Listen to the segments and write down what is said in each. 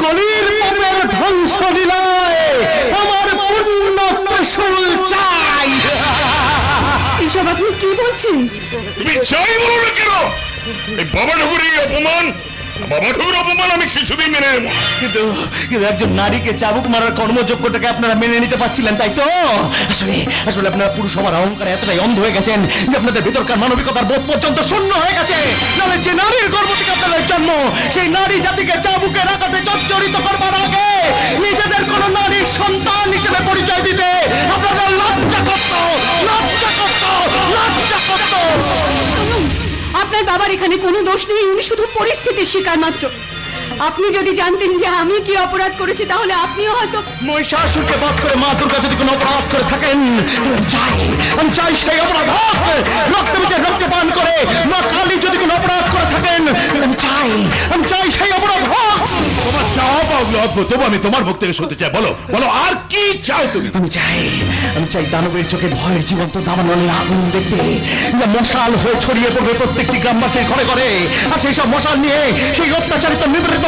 কলির পাপের ধ্বংস লীলায় আমার পূর্ণ কৌশল চাই। এসব আপনি কি বলছেন? তুমি চাই বলো না কেন? এই বাবা ঠাকুরের অপমান বাবা ঠাকুর অপমান, আমি মেনে নেব কিন্তু কিন্তু একজন নারীকে চাবুক মারার কর্মযোগ্যটাকে আপনারা মেনে নিতে পারছিলেন, তাই তো? আসলে আসলে আপনারা পুরুষ এতটাই অন্ধ হয়ে গেছেন যে আপনাদের ভেতরকার মানবিকতার বোধ পর্যন্ত শূন্য হয়ে গেছে। নাহলে যে নারীর গর্ভ থেকে আপনাদের জন্ম, সেই নারী জাতিকে চাবুকে রাখাতে জর্জরিত করবার আগে নিজেদের কোন নারীর সন্তান হিসেবে পরিচয় দিতে আপনাদের লজ্জা করত লজ্জা করত লজ্জা করত। আপনার বাবার এখানে কোনো দোষ নেই উনি শুধু পরিস্থিতির শিকার মাত্র। আপনি যদি জানতেন যে আমি কি অপরাধ করেছি তাহলে আপনিও হয়তো মহিষাসুরকে বধ করে মা দুর্গা যদি কোনো অপরাধ করে থাকেন আমি চাই আমি চাই সেই অপরাধ হোক। রক্ত বিচে রক্ত পান করে মা কালী যদি কোনো অপরাধ করে থাকেন আমি চাই আমি চাই সেই অপরাধ হোক। তোমার চাওয়া পাওয়া অদ্ভুত তবু আমি তোমার মুখ থেকে শুনতে চাই বলো বলো আর কি চাও তুমি? আমি চাই আমি চাই দানবের চোখে ভয়ের জীবন্ত দাবানলের আগুন দেখতে যা মশাল হয়ে ছড়িয়ে পড়বে প্রত্যেকটি গ্রামবাসীর ঘরে ঘরে। আর সেই সব মশাল নিয়ে সেই অত্যাচারিত নিপীড়িত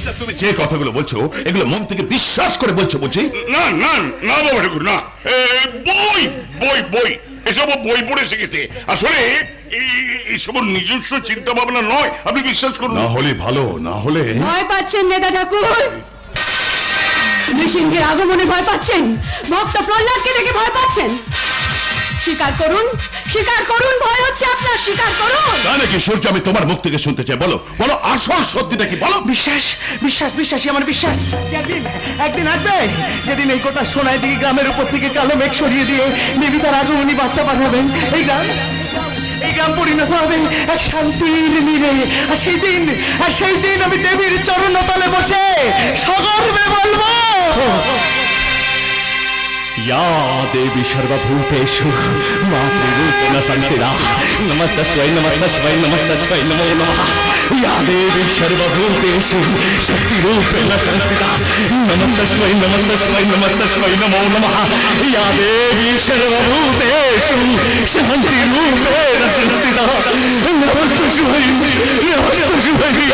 আচ্ছা তুমি যে কথাগুলো বলছো এগুলো মন থেকে বিশ্বাস করে বলছো বুঝি? না না না বাবা ঠাকুর না। বই বই বই এসব বই পড়ে শিখেছে। আসলে এইসব নিজস্ব চিন্তা ভাবনা নয় আপনি বিশ্বাস করুন। না হলে ভালো না হলে ভয় পাচ্ছেন নেতা ঠাকুর? নৃসিংহের আগমনে ভয় পাচ্ছেন? ভক্ত প্রহ্লাদকে দেখে ভয় পাচ্ছেন? স্বীকার করুন স্বীকার করুন ভয় হচ্ছে আপনার স্বীকার করুন। তা নাকি সূর্য আমি তোমার মুখ থেকে শুনতে চাই বলো বলো আসল সত্যিটা কি বলো। বিশ্বাস বিশ্বাস বিশ্বাসই আমার বিশ্বাস। একদিন একদিন আসবে যেদিন এই গোটা সোনায় দিকে গ্রামের উপর থেকে কালো মেঘ সরিয়ে দিয়ে দেবী তার আগমনী বার্তা পাঠাবেন। এই গ্রাম এই গ্রাম পরিণত হবে এক শান্তির নীরে আর সেই দিন আর সেই দিন আমি দেবীর চরণ তলে বসে యా దేవి సర్వభూతేషు మా త్రిరూపణ సంతిరా నమస్తశ్వై నమస్తశ్వై నమస్తశ్వై నమో నమ. యా దేవి సర్వభూతేషు శక్తి రూపేణ సంతిరా నమస్తశ్వై నమస్తశ్వై నమస్తశ్వై నమో నమ. యా దేవి సర్వభూతేషు శాంతి రూపేణ సంతిరా నమస్తశ్వై నమస్తశ్వై నమస్తశ్వై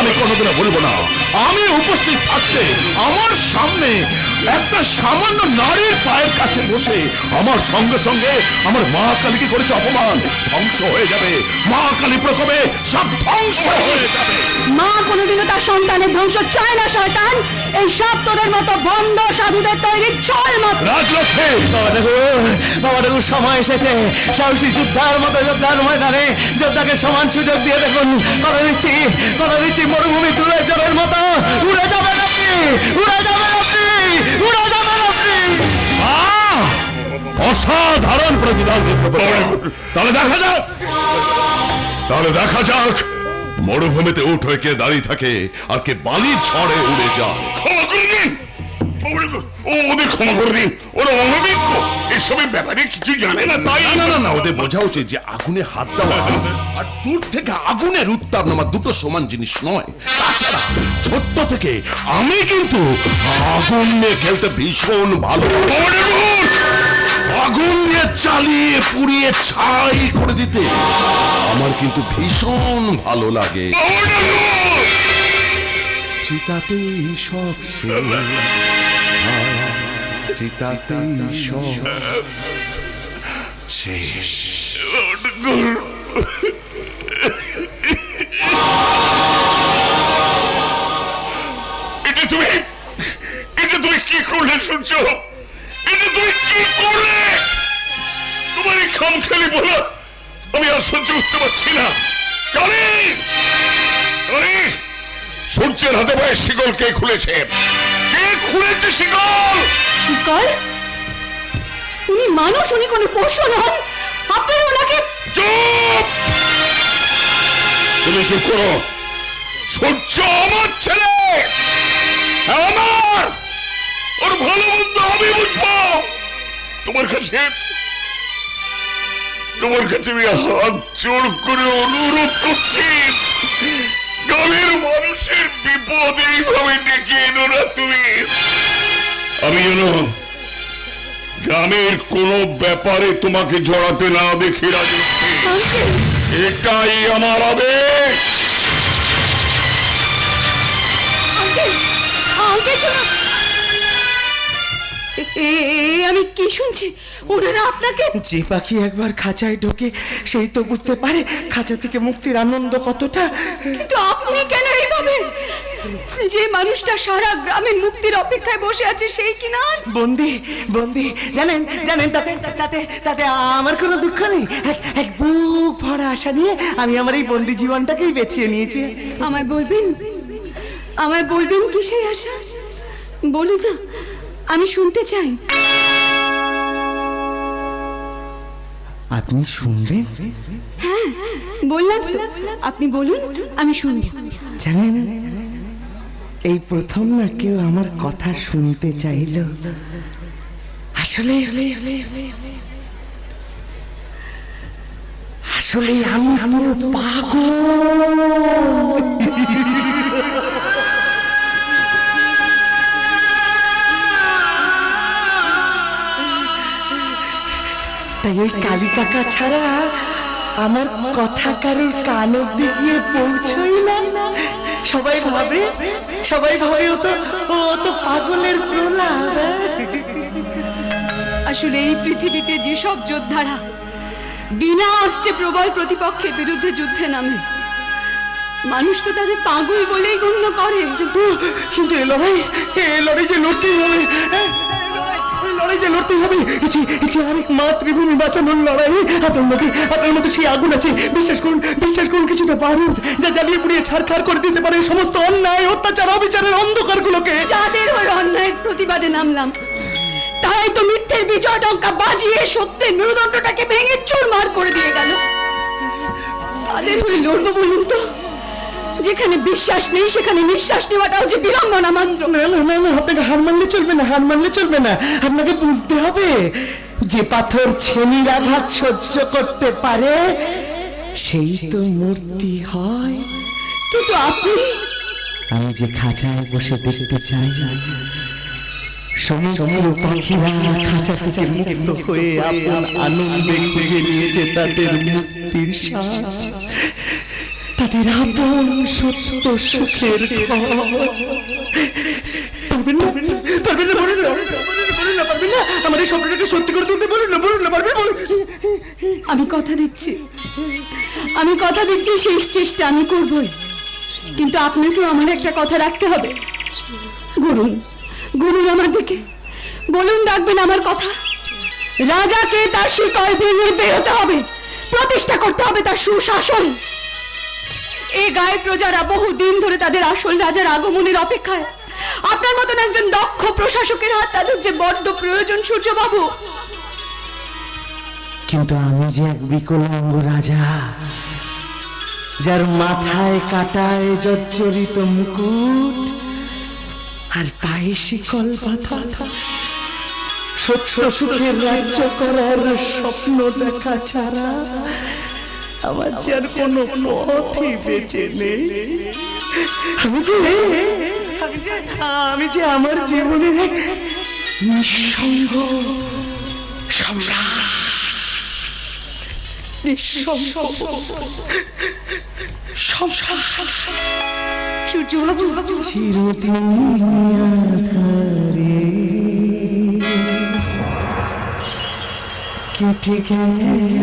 কর অপমান আমি কোনোদিনও বলব না আমি উপস্থিত থাকতে আমার সামনে একটা সামান্য নারীর পায়ের কাছে বসে আমার সঙ্গে সঙ্গে আমার মা কালীকে করেছে অপমান। ধ্বংস হয়ে যাবে। মা কালী প্রকোপে সব ধ্বংস হয়ে যাবে। মা কোনোদিনও তার সন্তানের ধ্বংস চায় না শয়তান। এই সব তোদের মতো ভণ্ড সাধুদের তৈরি ছল মাত্র রাজলক্ষ্মী! বাবা ঠাকুর বাবা ঠাকুর সময় এসেছে। সাহসী যোদ্ধার মতো যোদ্ধার ময়দানে যোদ্ধাকে সমান সুযোগ দিয়ে দেখুন। কথা দিচ্ছি কথা দিচ্ছি মরুভূমি তুলে জলের মতো। উড়ে যাবেন আপনি উড়ে যাবেন আপনি উড়ে যাবেন আপনি। অসাধারণ প্রতিদান তাহলে দেখা যাক। তাহলে দেখা যাক। মরুভূমিতে উঠ হয়ে কে দাঁড়িয়ে থাকে আর কে বালির ছড়ে উড়ে যাক ক্ষমা করে দিন। ওদের ক্ষমা করে দিন ওরা অনভিজ্ঞ এসবের ব্যাপারে কিছু জানে না তাই না না না ওদের বোঝা উচিত যে আগুনে হাত দেওয়া আর দূর থেকে আগুনের উত্তাপ নামা দুটো সমান জিনিস নয়। তাছাড়া ছোট্ট থেকে আমি কিন্তু আগুন নিয়ে খেলতে ভীষণ ভালো আগুন দিয়ে চালিয়ে পুড়িয়ে ছাই করে দিতে আমার কিন্তু ভীষণ ভালো লাগে। চিতাতেই সব শেষ। এটা তুমি কি করলে করলে তোমার এই খাম খেলি বলা আমি আর সহ্য করতে পারছি না সূর্যের হাতে পায়ে শিকল কে খুলেছে খুঁড়েছে শিকল। শিকল? উনি মানুষ উনি কোনো পশু নন। আপনারা ওনাকে তুমি চুপ করো। সূর্য আমার ছেলে। হ্যাঁ, আমার। ওর ভালো মন্দ আমি বুঝব। তোমার কাছে তোমার কাছে আমি হাত জোর করে অনুরোধ করছি। গ্রামের মানুষের বিপদ এইভাবে ডেকে এলো না তুমি। আমি যেন গ্রামের কোনো ব্যাপারে তোমাকে জড়াতে না দেখে রাজশ্রী এটাই আমার আবেগ এ- আমি কি শুনছি? ওনারা আপনাকে? যে পাখি একবার খাঁচায় ঢোকে সেই তো বুঝতে পারে খাঁচা থেকে মুক্তির আনন্দ কতটা। কিন্তু আপনি কেন এইভাবে? যে মানুষটা সারা গ্রামের মুক্তির অপেক্ষায় বসে আছে সেই কিনা আজ? বন্দি বন্দি। জানেন জানেন তাতে তাতে তাতে আমার কোনো দুঃখ নেই। এক- এক বুক ভরা আশা নিয়ে আমি আমার এই বন্দি জীবনটাকেই বেছে নিয়েছি। আমায় বলবেন? আমায় বলবেন কি সেই আশা? বলুন না। আমি শুনতে চাই। আপনি শুনবেন? হ্যাঁ বললাম তো। আপনি বলুন আমি শুনব। জানেন এই প্রথম না কেউ আমার কথা শুনতে চাইল। আসলে আসলে আমি পুরো পাগল। তাই ওই কালী কাকা ছাড়া আমার কথা কারোর কান অব্দি গিয়ে পৌঁছই না। সবাই ভাবে সবাই ভাবে ও তো ও তো পাগলের প্রলাপ। আসলে এই পৃথিবীতে যেসব যোদ্ধারা বিনা অস্ত্রে প্রবল প্রতিপক্ষের বিরুদ্ধে যুদ্ধে নামে মানুষ তো তাদের পাগল বলেই গণ্য করে। কিন্তু কিন্তু এ লড়াই এ লড়াই যে লড়তেই হবে হ্যাঁ? যে লড়তেই হবে যে আরেক মাতৃভূমি বাঁচানোর লড়াই। আপনার মধ্যে আপনার মধ্যে সেই আগুন আছে। বিশ্বাস করুন বিশ্বাস করুন, কিছুটা বারুদ যা জ্বালিয়ে পুড়িয়ে ছাড়খাড় করে দিতে পারে সমস্ত অন্যায়, অত্যাচার, অবিচারের অন্ধকারগুলোকে। যাদের হয়ে অন্যায়ের প্রতিবাদে নামলাম তাই তো মিথ্যের বিজয় ডঙ্কা বাজিয়ে সত্যের মেরুদণ্ডটাকে ভেঙে চুরমার করে দিয়ে গেল। তাদের হয়ে লড়বো বলুন তো? যেখানে বিশ্বাস নেই সেখানে নিঃশ্বাস নেওয়াটাও যে বিড়ম্বনা মাত্র। না না না না আপনাকে হার মানলে চলবে না হার মানলে চলবে না। আপনাকে বুঝতে হবে যে পাথর ছেনির আঘাত সহ্য করতে পারে সেই তো মূর্তি হয়। কিন্তু আপনি আমি যে খাঁচায় বসে দেখতে চাই সমগ্র পাখিরা খাঁচা থেকে মুক্ত হয়ে আপন আনন্দে খুঁজে নিয়েছে তাদের মুক্তির স্বাদ। তাদের আপন সত্য সুখের সত্যি করে তুলতে বলুন না, বলুন বলুন। আমি কথা দিচ্ছি। আমি কথা দিচ্ছি, শেষ চেষ্টা আমি করবই। কিন্তু আপনাকেও আমার একটা কথা রাখতে হবে। গুরুন গুরুন আমার দিকে। বলুন, ডাকবেন আমার কথা। রাজাকে তার শিকল ভেঙে বেরোতে হবে। প্রতিষ্ঠা করতে হবে তার সুশাসন। এই গায়ে প্রজারা বহু ধরে তাদের আসল রাজার আগমনের অপেক্ষায়। আপনার মতন একজন দক্ষ প্রশাসকের হাত তাদের যে বড্ড প্রয়োজন, সূর্যবাবু। কিন্তু আমি যে এক বিকলাঙ্গ রাজা, যার মাথায় কাটায় জর্জরিত মুকুট আর পায়ে শিকল বাঁধা, সত্য সুখের রাজ্য করার স্বপ্ন দেখা ছাড়া আমার যে আর কোনো পথই বেঁচে নেই। আমি যে আমি যে আমার জীবনের এক নিঃসঙ্গ সম্রাট। নিঃসঙ্গ সম্রাট। সূর্যবাবু চিরদিন আধারে। কেটে গেল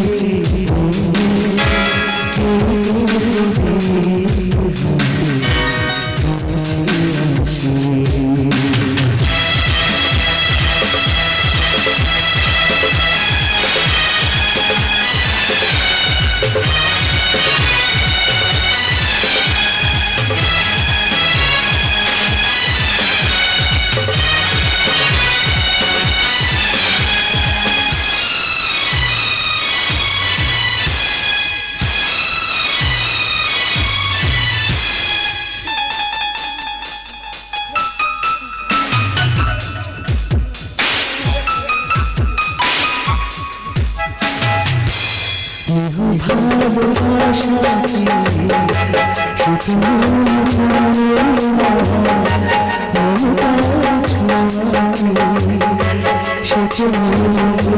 জীবন কিন্তু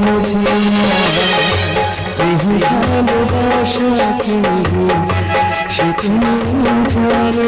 প্রদীপ হাতে কাছে আসি দেখেছি যদি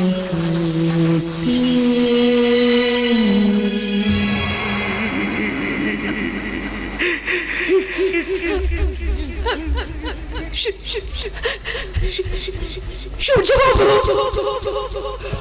গেল জীবন, কিন্তু দূর থেকে দেখেছি কখনো ঘরে সূর্যবাবু